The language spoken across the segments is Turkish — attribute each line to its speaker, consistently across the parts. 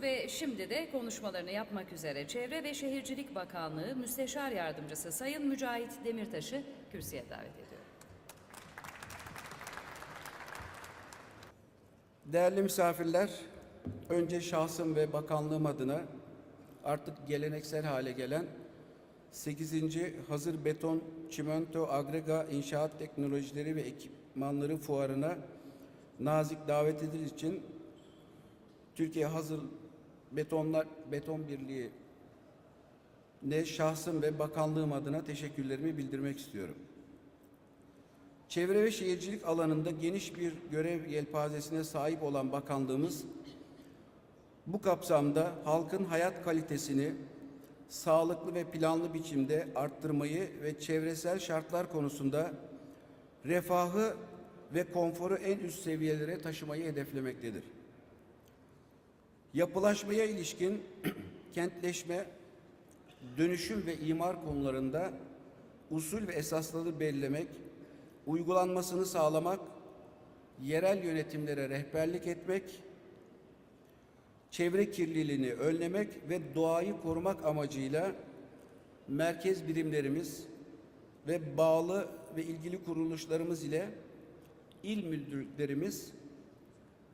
Speaker 1: Ve şimdi de konuşmalarını yapmak üzere Çevre ve Şehircilik Bakanlığı Müsteşar Yardımcısı Sayın Mücahit Demirtaş'ı kürsüye davet ediyorum.
Speaker 2: Değerli misafirler, önce şahsım ve bakanlığım adına artık geleneksel hale gelen 8. Hazır Beton, Çimento, Agrega İnşaat Teknolojileri ve Ekipmanları Fuarı'na nazik davet edildiği için Türkiye Hazır Betonlar Beton Birliği ne şahsım ve bakanlığım adına teşekkürlerimi bildirmek istiyorum. Çevre ve şehircilik alanında geniş bir görev yelpazesine sahip olan bakanlığımız bu kapsamda halkın hayat kalitesini sağlıklı ve planlı biçimde arttırmayı ve çevresel şartlar konusunda refahı ve konforu en üst seviyelere taşımayı hedeflemektedir. Yapılaşmaya ilişkin kentleşme, dönüşüm ve imar konularında usul ve esasları belirlemek, uygulanmasını sağlamak, yerel yönetimlere rehberlik etmek, çevre kirliliğini önlemek ve doğayı korumak amacıyla merkez birimlerimiz ve bağlı ve ilgili kuruluşlarımız ile il müdürlüklerimiz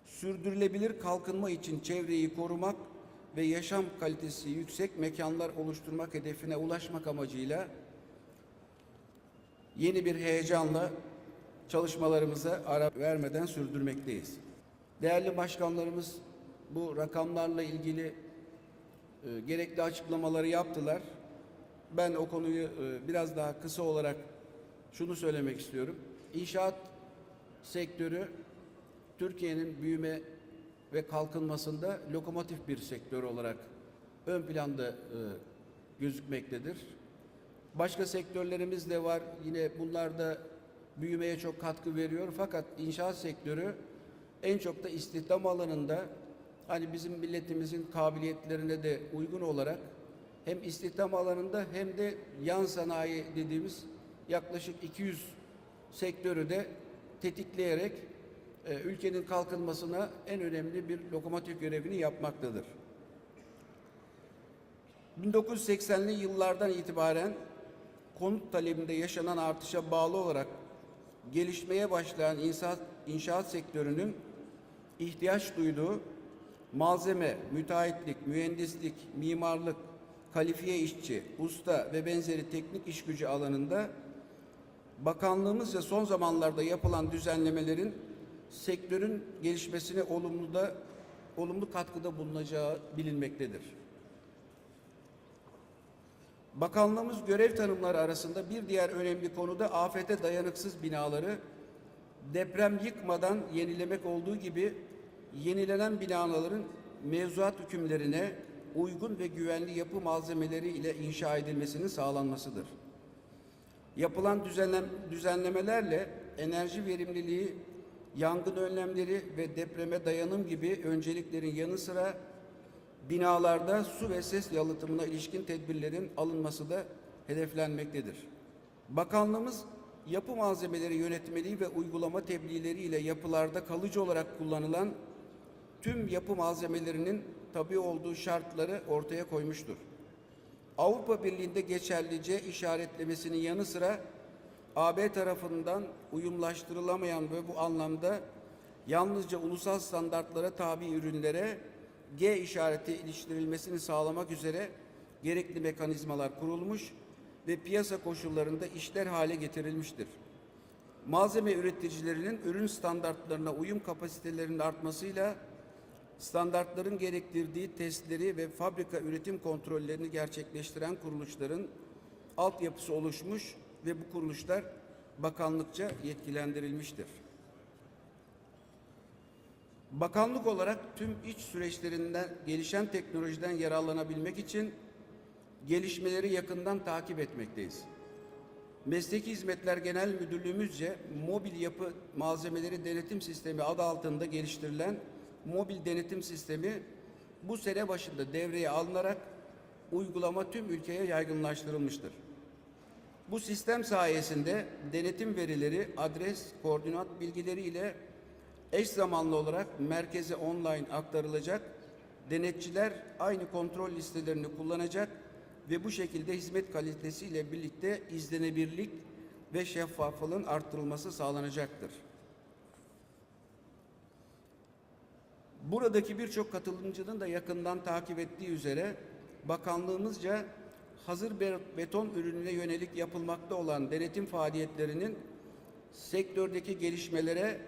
Speaker 2: sürdürülebilir kalkınma için çevreyi korumak ve yaşam kalitesi yüksek mekanlar oluşturmak hedefine ulaşmak amacıyla yeni bir heyecanla çalışmalarımıza ara vermeden sürdürmekteyiz. Değerli başkanlarımız bu rakamlarla ilgili e, gerekli açıklamaları yaptılar. Ben o konuyu e, biraz daha kısa olarak şunu söylemek istiyorum. İnşaat sektörü Türkiye'nin büyüme ve kalkınmasında lokomotif bir sektör olarak ön planda e, gözükmektedir. Başka sektörlerimiz de var. Yine bunlar da büyümeye çok katkı veriyor. Fakat inşaat sektörü en çok da istihdam alanında hani bizim milletimizin kabiliyetlerine de uygun olarak hem istihdam alanında hem de yan sanayi dediğimiz yaklaşık 200 sektörü de tetikleyerek e, ülkenin kalkınmasına en önemli bir lokomotif görevini yapmaktadır. 1980'li yıllardan itibaren konut talebinde yaşanan artışa bağlı olarak gelişmeye başlayan inşaat, inşaat sektörünün ihtiyaç duyduğu malzeme, müteahhitlik, mühendislik, mimarlık, kalifiye işçi, usta ve benzeri teknik iş gücü alanında bakanlığımızca son zamanlarda yapılan düzenlemelerin sektörün gelişmesine olumlu da olumlu katkıda bulunacağı bilinmektedir. Bakanlığımız görev tanımları arasında bir diğer önemli konu da afete dayanıksız binaları deprem yıkmadan yenilemek olduğu gibi yenilenen binaların mevzuat hükümlerine uygun ve güvenli yapı malzemeleri ile inşa edilmesinin sağlanmasıdır. Yapılan düzenlem, düzenlemelerle enerji verimliliği, yangın önlemleri ve depreme dayanım gibi önceliklerin yanı sıra binalarda su ve ses yalıtımına ilişkin tedbirlerin alınması da hedeflenmektedir. Bakanlığımız yapı malzemeleri yönetmeliği ve uygulama tebliğleri ile yapılarda kalıcı olarak kullanılan tüm yapı malzemelerinin tabi olduğu şartları ortaya koymuştur. Avrupa Birliği'nde geçerlice işaretlemesinin yanı sıra AB tarafından uyumlaştırılamayan ve bu anlamda yalnızca ulusal standartlara tabi ürünlere G işareti iliştirilmesini sağlamak üzere gerekli mekanizmalar kurulmuş ve piyasa koşullarında işler hale getirilmiştir. Malzeme üreticilerinin ürün standartlarına uyum kapasitelerinin artmasıyla standartların gerektirdiği testleri ve fabrika üretim kontrollerini gerçekleştiren kuruluşların altyapısı oluşmuş ve bu kuruluşlar bakanlıkça yetkilendirilmiştir. Bakanlık olarak tüm iç süreçlerinden gelişen teknolojiden yararlanabilmek için gelişmeleri yakından takip etmekteyiz. Mesleki Hizmetler Genel Müdürlüğümüzce mobil yapı malzemeleri denetim sistemi adı altında geliştirilen mobil denetim sistemi bu sene başında devreye alınarak uygulama tüm ülkeye yaygınlaştırılmıştır. Bu sistem sayesinde denetim verileri, adres, koordinat bilgileri ile eş zamanlı olarak merkeze online aktarılacak denetçiler aynı kontrol listelerini kullanacak ve bu şekilde hizmet kalitesiyle birlikte izlenebilirlik ve şeffaflığın arttırılması sağlanacaktır. Buradaki birçok katılımcının da yakından takip ettiği üzere bakanlığımızca hazır be- beton ürününe yönelik yapılmakta olan denetim faaliyetlerinin sektördeki gelişmelere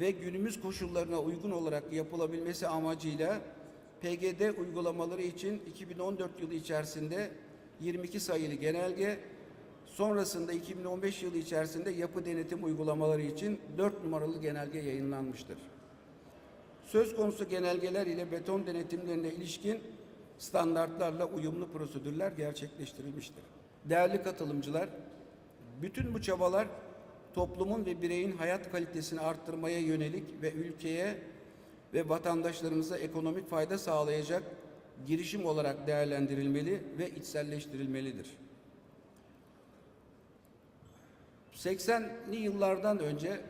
Speaker 2: ve günümüz koşullarına uygun olarak yapılabilmesi amacıyla PGD uygulamaları için 2014 yılı içerisinde 22 sayılı genelge, sonrasında 2015 yılı içerisinde yapı denetim uygulamaları için 4 numaralı genelge yayınlanmıştır. Söz konusu genelgeler ile beton denetimlerine ilişkin standartlarla uyumlu prosedürler gerçekleştirilmiştir. Değerli katılımcılar, bütün bu çabalar toplumun ve bireyin hayat kalitesini arttırmaya yönelik ve ülkeye ve vatandaşlarımıza ekonomik fayda sağlayacak girişim olarak değerlendirilmeli ve içselleştirilmelidir. 80'li yıllardan önce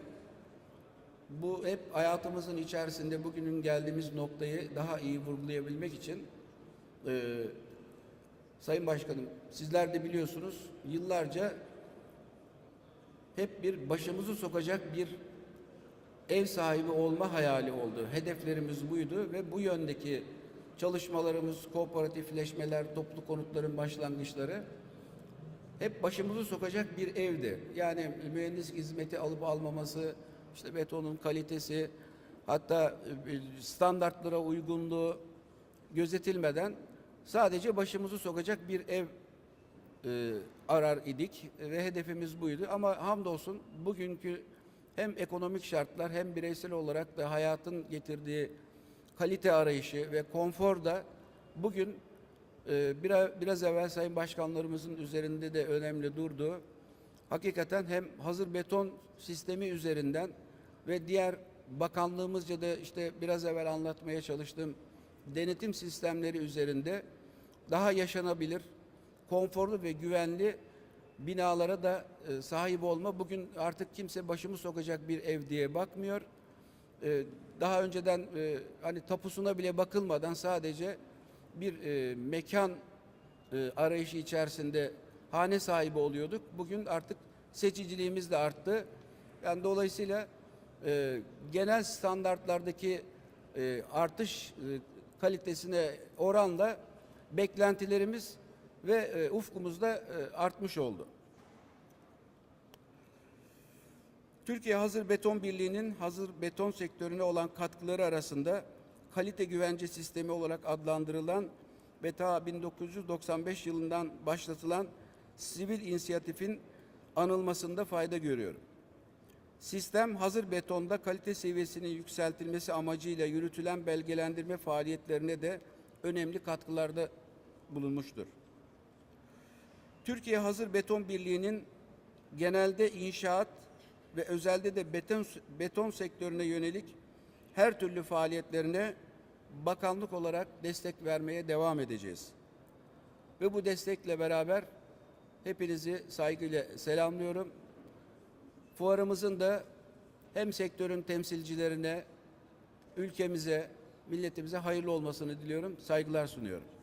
Speaker 2: bu hep hayatımızın içerisinde bugünün geldiğimiz noktayı daha iyi vurgulayabilmek için e, Sayın Başkanım sizler de biliyorsunuz yıllarca hep bir başımızı sokacak bir ev sahibi olma hayali oldu. Hedeflerimiz buydu ve bu yöndeki çalışmalarımız, kooperatifleşmeler, toplu konutların başlangıçları hep başımızı sokacak bir evdi. Yani mühendislik hizmeti alıp almaması, işte betonun kalitesi, hatta standartlara uygunluğu gözetilmeden sadece başımızı sokacak bir ev e, arar idik ve hedefimiz buydu. Ama hamdolsun bugünkü hem ekonomik şartlar hem bireysel olarak da hayatın getirdiği kalite arayışı ve konfor da bugün e, biraz, biraz evvel Sayın Başkanlarımızın üzerinde de önemli durduğu hakikaten hem hazır beton sistemi üzerinden ve diğer bakanlığımızca da işte biraz evvel anlatmaya çalıştığım denetim sistemleri üzerinde daha yaşanabilir, konforlu ve güvenli binalara da e, sahip olma. Bugün artık kimse başımı sokacak bir ev diye bakmıyor. E, daha önceden e, hani tapusuna bile bakılmadan sadece bir mekan arayışı içerisinde hane sahibi oluyorduk. Bugün artık seçiciliğimiz de arttı. Yani dolayısıyla genel standartlardaki artış kalitesine oranla beklentilerimiz ve e, ufkumuz da e, artmış oldu. Türkiye Hazır Beton Birliği'nin hazır beton sektörüne olan katkıları arasında kalite güvence sistemi olarak adlandırılan ve ta 1995 yılından başlatılan sivil inisiyatifin anılmasında fayda görüyorum. Sistem hazır betonda kalite seviyesinin yükseltilmesi amacıyla yürütülen belgelendirme faaliyetlerine de önemli katkılarda bulunmuştur. Türkiye Hazır Beton Birliği'nin genelde inşaat ve özelde de beton, beton sektörüne yönelik her türlü faaliyetlerine bakanlık olarak destek vermeye devam edeceğiz. Ve bu destekle beraber hepinizi saygıyla selamlıyorum. Fuarımızın da hem sektörün temsilcilerine, ülkemize, milletimize hayırlı olmasını diliyorum. Saygılar sunuyorum.